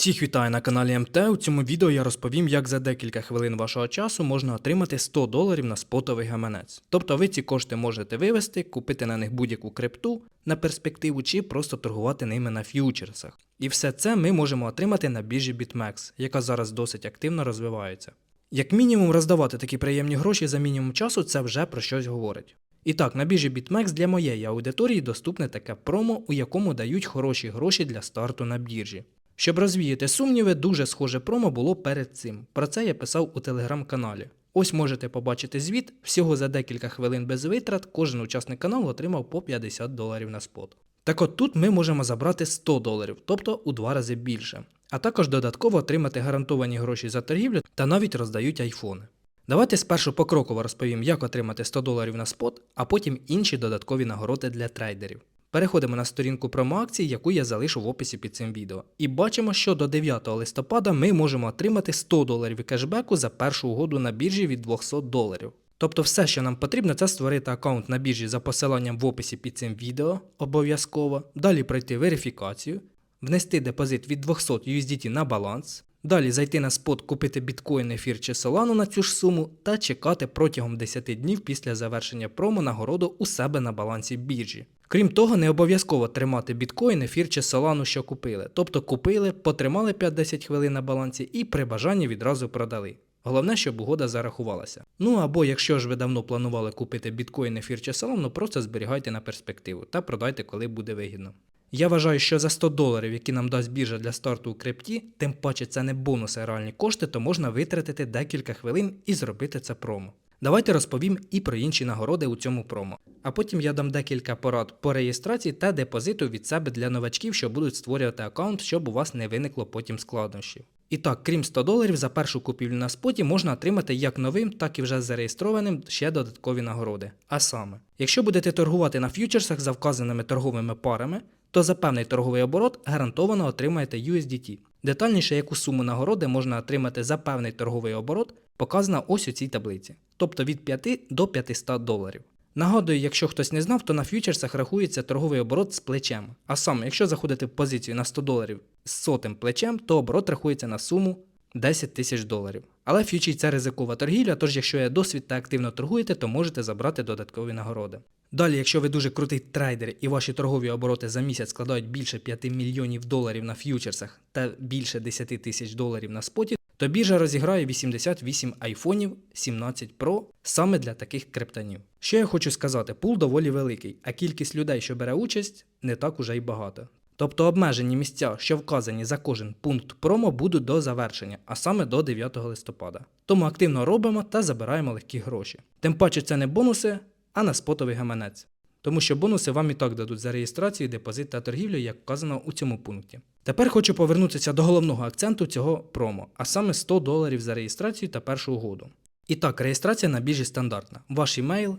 Всіх вітаю на каналі МТ. У цьому відео я розповім, як за декілька хвилин вашого часу можна отримати 100 доларів на спотовий гаманець. Тобто ви ці кошти можете вивести, купити на них будь-яку крипту на перспективу чи просто торгувати ними на ф'ючерсах. І все це ми можемо отримати на біржі BitMEX, яка зараз досить активно розвивається. Як мінімум, роздавати такі приємні гроші за мінімум часу це вже про щось говорить. І так, на біржі BitMEX для моєї аудиторії доступне таке промо, у якому дають хороші гроші для старту на біржі. Щоб розвіяти сумніви, дуже схоже промо було перед цим. Про це я писав у телеграм-каналі. Ось можете побачити звіт. Всього за декілька хвилин без витрат кожен учасник каналу отримав по 50 доларів на спот. Так от тут ми можемо забрати 100 доларів, тобто у два рази більше. А також додатково отримати гарантовані гроші за торгівлю та навіть роздають айфони. Давайте спершу покроково розповім, як отримати 100 доларів на спот, а потім інші додаткові нагороди для трейдерів. Переходимо на сторінку промоакцій, яку я залишу в описі під цим відео. І бачимо, що до 9 листопада ми можемо отримати 100 доларів кешбеку за першу угоду на біржі від 200 доларів. Тобто все, що нам потрібно, це створити аккаунт на біржі за посиланням в описі під цим відео обов'язково, далі пройти верифікацію, внести депозит від 200 USDT на баланс, далі зайти на спот, купити біткоін, ефір чи солану на цю ж суму та чекати протягом 10 днів після завершення промо нагороду у себе на балансі біржі. Крім того, не обов'язково тримати біткоін, ефір чи солану, що купили. Тобто купили, потримали 5-10 хвилин на балансі і при бажанні відразу продали. Головне, щоб угода зарахувалася. Ну або якщо ж ви давно планували купити біткоін, ефір чи солану, просто зберігайте на перспективу та продайте, коли буде вигідно. Я вважаю, що за 100 доларів, які нам дасть біржа для старту у крипті, тим паче це не бонуси, а реальні кошти, то можна витратити декілька хвилин і зробити це промо. Давайте розповім і про інші нагороди у цьому промо. А потім я дам декілька порад по реєстрації та депозиту від себе для новачків, що будуть створювати аккаунт, щоб у вас не виникло потім складнощів. І так, крім 100 доларів, за першу купівлю на споті можна отримати як новим, так і вже зареєстрованим ще додаткові нагороди. А саме, якщо будете торгувати на ф'ючерсах за вказаними торговими парами, то за певний торговий оборот гарантовано отримаєте USDT. Детальніше, яку суму нагороди можна отримати за певний торговий оборот, показана ось у цій таблиці, тобто від 5 до 500 доларів. Нагадую, якщо хтось не знав, то на ф'ючерсах рахується торговий оборот з плечем. А саме, якщо заходити в позицію на 100 доларів з сотим плечем, то оборот рахується на суму 10 тисяч доларів. Але фьючі це ризикова торгівля, тож якщо є досвід та активно торгуєте, то можете забрати додаткові нагороди. Далі, якщо ви дуже крутий трейдер і ваші торгові обороти за місяць складають більше 5 мільйонів доларів на ф'ючерсах та більше 10 тисяч доларів на споті, то біржа розіграє 88 айфонів 17 Pro саме для таких криптонів. Що я хочу сказати, пул доволі великий, а кількість людей, що бере участь, не так уже й багато. Тобто обмежені місця, що вказані за кожен пункт промо, будуть до завершення, а саме до 9 листопада. Тому активно робимо та забираємо легкі гроші. Тим паче це не бонуси, а на спотовий гаманець. Тому що бонуси вам і так дадуть за реєстрацію, депозит та торгівлю, як вказано у цьому пункті. Тепер хочу повернутися до головного акценту цього промо, а саме 100 доларів за реєстрацію та першу угоду. І так, реєстрація на біржі стандартна. Ваш імейл,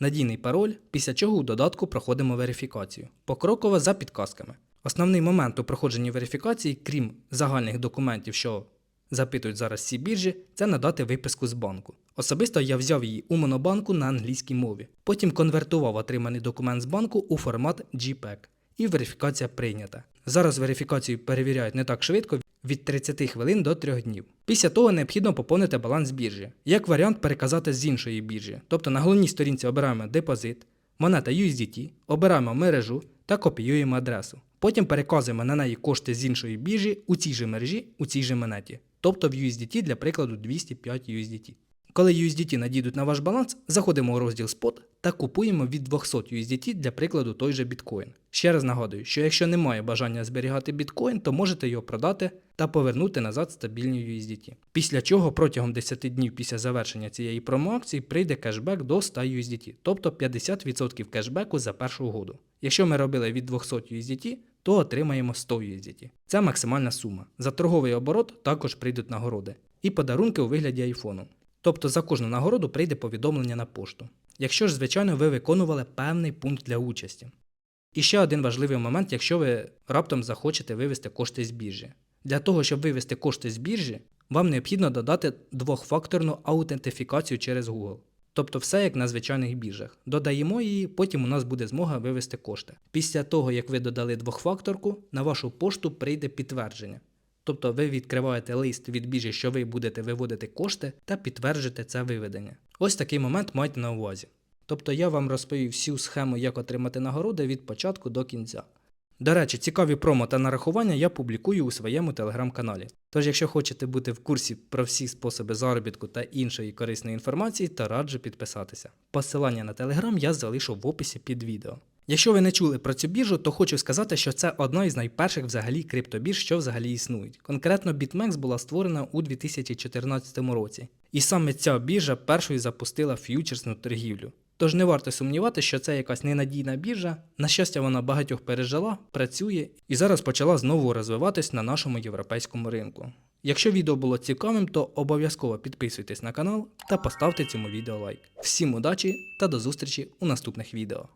надійний пароль, після чого у додатку проходимо верифікацію. Покроково за підказками. Основний момент у проходженні верифікації, крім загальних документів, що запитують зараз ці біржі, це надати виписку з банку. Особисто я взяв її у монобанку на англійській мові. Потім конвертував отриманий документ з банку у формат JPEG. І верифікація прийнята. Зараз верифікацію перевіряють не так швидко від 30 хвилин до 3 днів. Після того необхідно поповнити баланс біржі. Як варіант переказати з іншої біржі. Тобто на головній сторінці обираємо депозит, монета USDT, обираємо мережу та копіюємо адресу. Потім переказуємо на неї кошти з іншої біржі у цій же мережі, у цій же монеті. Тобто в USDT для прикладу 205 USDT. Коли USDT надійдуть на ваш баланс, заходимо у розділ Spot та купуємо від 200 USDT для прикладу той же біткоін. Ще раз нагадую, що якщо немає бажання зберігати біткоін, то можете його продати та повернути назад стабільні USDT. Після чого протягом 10 днів після завершення цієї промоакції прийде кешбек до 100 USDT, тобто 50% кешбеку за першу угоду. Якщо ми робили від 200 USDT, то отримаємо 100 USDT. Це максимальна сума. За торговий оборот також прийдуть нагороди. І подарунки у вигляді айфону. Тобто за кожну нагороду прийде повідомлення на пошту. Якщо ж, звичайно, ви виконували певний пункт для участі. І ще один важливий момент, якщо ви раптом захочете вивести кошти з біржі. Для того, щоб вивести кошти з біржі, вам необхідно додати двохфакторну аутентифікацію через Google. Тобто все як на звичайних біржах. Додаємо її, потім у нас буде змога вивести кошти. Після того, як ви додали двохфакторку, на вашу пошту прийде підтвердження. Тобто ви відкриваєте лист від біржі, що ви будете виводити кошти та підтверджуєте це виведення. Ось такий момент майте на увазі. Тобто я вам розповів всю схему, як отримати нагороди від початку до кінця. До речі, цікаві промо та нарахування я публікую у своєму телеграм-каналі. Тож, якщо хочете бути в курсі про всі способи заробітку та іншої корисної інформації, то раджу підписатися. Посилання на телеграм я залишу в описі під відео. Якщо ви не чули про цю біржу, то хочу сказати, що це одна із найперших взагалі криптобірж, що взагалі існують. Конкретно BitMEX була створена у 2014 році. І саме ця біржа першою запустила ф'ючерсну торгівлю. Тож не варто сумнівати, що це якась ненадійна біржа. На щастя, вона багатьох пережила, працює і зараз почала знову розвиватись на нашому європейському ринку. Якщо відео було цікавим, то обов'язково підписуйтесь на канал та поставте цьому відео лайк. Всім удачі та до зустрічі у наступних відео.